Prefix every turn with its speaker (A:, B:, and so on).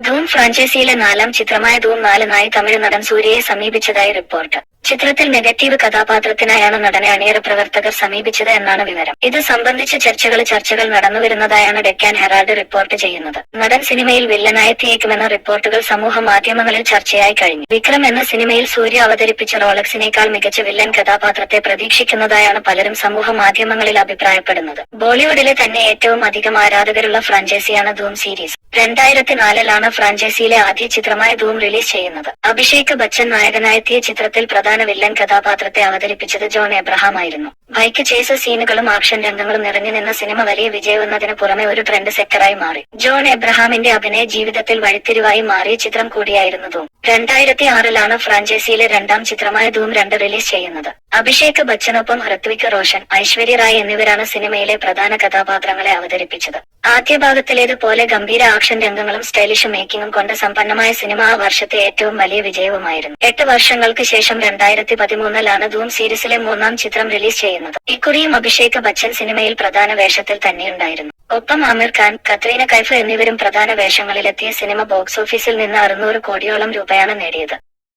A: ധൂം ഫ്രാഞ്ചൈസിയിലെ നാലാം ചിത്രമായ ധൂം നാലിനായി തമിഴ് നടൻ സൂര്യയെ സമീപിച്ചതായി റിപ്പോർട്ട്. ചിത്രത്തിൽ നെഗറ്റീവ് കഥാപാത്രത്തിനായാണ് നടനെ അണിയറ പ്രവർത്തകർ സമീപിച്ചത് എന്നാണ് വിവരം. ഇത് സംബന്ധിച്ച ചർച്ചകൾ ചർച്ചകൾ നടന്നുവരുന്നതായാണ് ഡെക്കാൻ ഹെറാൾഡ് റിപ്പോർട്ട് ചെയ്യുന്നത്. നടൻ സിനിമയിൽ വില്ലനായെത്തിയേക്കുമെന്ന റിപ്പോർട്ടുകൾ സമൂഹ മാധ്യമങ്ങളിൽ ചർച്ചയായി കഴിഞ്ഞു. വിക്രം എന്ന സിനിമയിൽ സൂര്യ അവതരിപ്പിച്ച റോളക്സിനേക്കാൾ മികച്ച വില്ലൻ കഥാപാത്രത്തെ പ്രതീക്ഷിക്കുന്നതായാണ് പലരും സമൂഹ മാധ്യമങ്ങളിൽ അഭിപ്രായപ്പെടുന്നത്. ബോളിവുഡിലെ തന്നെ ഏറ്റവും അധികം ആരാധകരുള്ള ഫ്രാഞ്ചൈസിയാണ് ധൂം സീരീസ്. രണ്ടായിരത്തി നാലിലാണ് ഫ്രാഞ്ചൈസിയിലെ ആദ്യ ചിത്രമായ ധൂം റിലീസ് ചെയ്യുന്നത്. അഭിഷേക് ബച്ചൻ നായകനായെത്തിയ ചിത്രത്തിൽ പ്രധാന വില്ലൻ കഥാപാത്രത്തെ അവതരിപ്പിച്ചത് ജോൺ എബ്രഹാം ആയിരുന്നു. ബൈക്ക് ചേസ് സീനുകളും ആക്ഷൻ രംഗങ്ങളും നിറഞ്ഞു നിന്ന സിനിമ വലിയ വിജയമെന്നതിന് പുറമെ ഒരു ട്രെൻഡ് സെക്ടറായി മാറി. ജോൺ എബ്രഹാമിന്റെ അഭിനയ ജീവിതത്തിൽ വഴിത്തിരിവായി മാറിയ ചിത്രം കൂടിയായിരുന്നു ധൂം. രണ്ടായിരത്തി ആറിലാണ് ഫ്രാഞ്ചൈസിയിലെ രണ്ടാം ചിത്രമായ ധൂം രണ്ട് റിലീസ് ചെയ്യുന്നത്. അഭിഷേക് ബച്ചനൊപ്പം ഹൃത്വിക് റോഷൻ ഐശ്വര്യ റായ് എന്നിവരാണ് സിനിമയിലെ പ്രധാന കഥാപാത്രങ്ങളെ അവതരിപ്പിച്ചത്. ആദ്യ ഭാഗത്തിലേതുപോലെ ഗംഭീര ആക്ഷൻ രംഗങ്ങളും സ്റ്റൈലിഷ് മേക്കിംഗും കൊണ്ട സമ്പന്നമായ സിനിമ ആ വർഷത്തെ ഏറ്റവും വലിയ വിജയവുമായിരുന്നു. എട്ട് വർഷങ്ങൾക്ക് ശേഷം രണ്ടായിരത്തി പതിമൂന്നിലാണ് ധൂം സീരീസിലെ മൂന്നാം ചിത്രം റിലീസ് ചെയ്യുന്നത്. ഇക്കുറിയും അഭിഷേക് ബച്ചൻ സിനിമയിൽ പ്രധാന വേഷത്തിൽ തന്നെയുണ്ടായിരുന്നു. ഒപ്പം ആമിർ ഖാൻ കത്രീന കൈഫ് എന്നിവരും പ്രധാന വേഷങ്ങളിലെത്തിയ സിനിമ ബോക്സ് ഓഫീസിൽ നിന്ന് അറുന്നൂറ് കോടിയോളം രൂപയാണ് നേടിയത്.